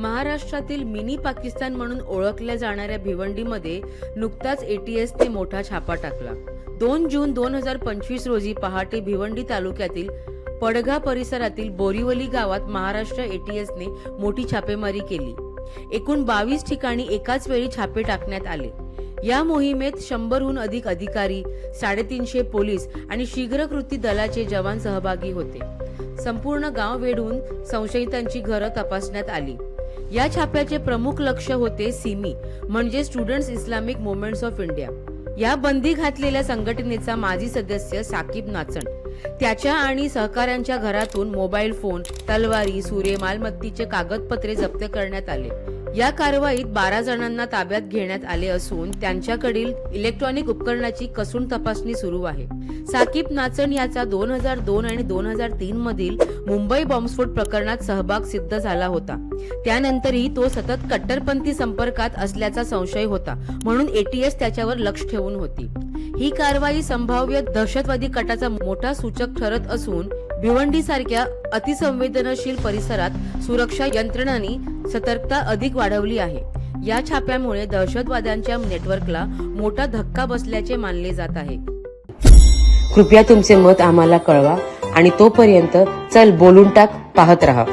महाराष्ट्रातील मिनी पाकिस्तान म्हणून ओळखल्या जाणाऱ्या भिवंडीमध्ये नुकताच एटीएसने मोठा छापा टाकला. दोन जून दोन हजार पंचवीस रोजी पहाटे भिवंडी तालुक्यातील पडघा परिसरातील बोरिवली गावात महाराष्ट्र एटीएसने मोठी छापेमारी केली. एकूण बावीस ठिकाणी एकाच वेळी छापे टाकण्यात आले. या मोहिमेत शंभरहून अधिक अधिकारी साडेतीनशे पोलीस आणि शीघ्र कृती दलाचे जवान सहभागी होते. संपूर्ण गाव वेढून संशयितांची घरं तपासण्यात आली. या छाप्याचे प्रमुख लक्ष होते सिमी म्हणजे students Islamic movements of India. या बंदी घातलेल्या संघटनेचा माजी सदस्य साकीब नाचण त्याच्या आणि सहकाऱ्यांच्या घरातून मोबाईल फोन तलवारी सुरे मालमत्तीचे कागदपत्रे जप्त करण्यात आले. या कारवाईत बारा जणांना ताब्यात घेण्यात आले असून त्यांच्याकडील इलेक्ट्रॉनिक उपकरणाची कसून तपासणी सुरू आहे. साकीब नाचण याचा दोन हजार दोन आणि दोन हजार तीन मधील मुंबई बॉम्बस्फोट प्रकरणात सहभाग सिद्ध झाला होता. त्यानंतरही तो सतत कट्टरपंथी संपर्कात असल्याचा संशय होता म्हणून एटीएस त्याच्यावर लक्ष ठेवून होती. ही कारवाई संभाव्य दहशतवादी कटाचा मोठा सूचक ठरत असून भिवंडी सारख्या अतिसंवेदनशील परिसरात सुरक्षा यंत्रणांनी सतर्कता अधिक वाढवली आहे. या छाप्यामुळे दहशतवाद्यांच्या नेटवर्कला मोठा धक्का बसल्याचे मानले जात आहे. कृपया तुमचे मत आम्हाला कळवा आणि तोपर्यंत चल बोलून टाक पाहत राहा.